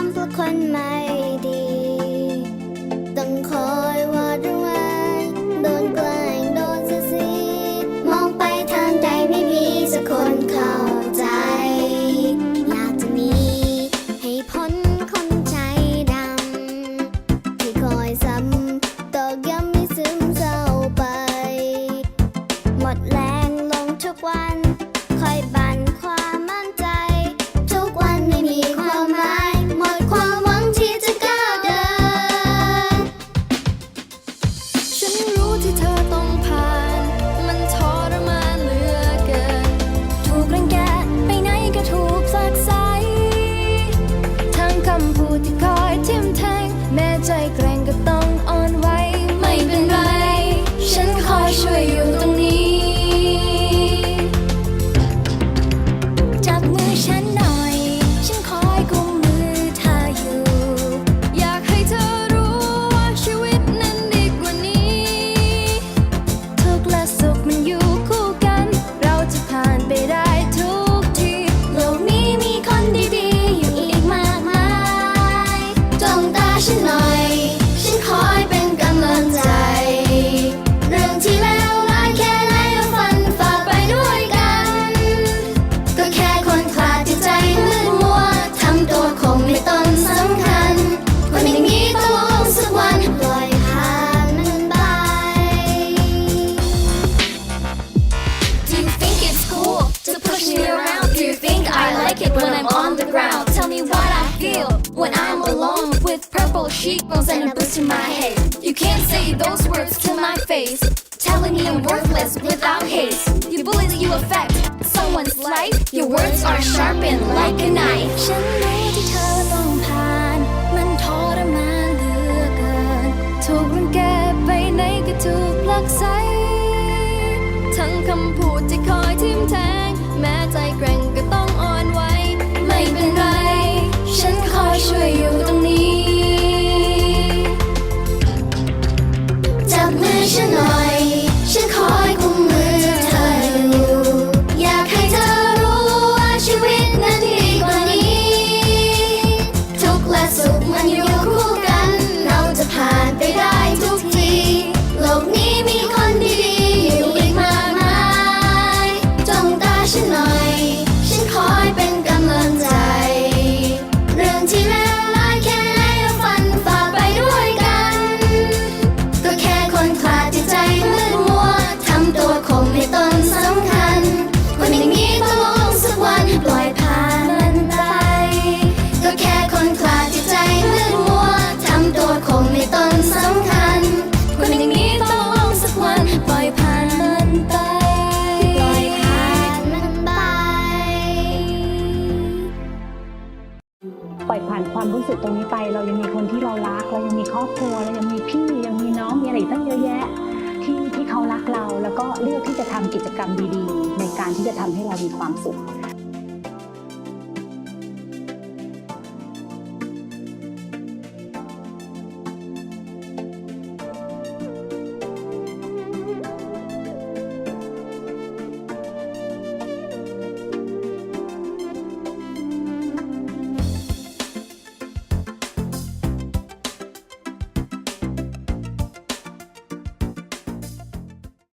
ามผู้คนไม่ดี ต้องคอยหวาดระแวงโดนแกล้งโดนเสียสีมองไปทางใดไม่มีสักคนเข้าใจ อยากจะหนีให้พ้นคนใจดำที่คอยซ้ำตอกย้ำให้ซึมเศร้าไป หมดแล้ว ฉันหน่อย ฉันคอยเป็นกำลังใจ เรื่องที่แล้วร้ายแค่ไหนก็ฟันฝ่าไปด้วยกัน ก็แค่คนขาดใจมืดมัวทำตัวคงไม่ต้สำคัญ คนอย่นี้ต้องลงสักวันปล่อยผ่านมันไป ground? Tell me what I feel when I'm with purple sheeples and a blister in my head. You can't say those words to my face, telling me I'm worthless without haste. You bully, you affect someone's life. Your words are sharpened like a knife. านความรู้สึกตรงนี้ไป เรายังมีคนที่เรารักเรายังมีครอบครัวเรายังมีพี่ยังมีน้องมีอะไรตั้งเยอะแยะ ที่ที่เขารักเราแล้วก็เลือกที่จะทำกิจกรรมดีๆ ในการที่จะทำให้เรามีความสุข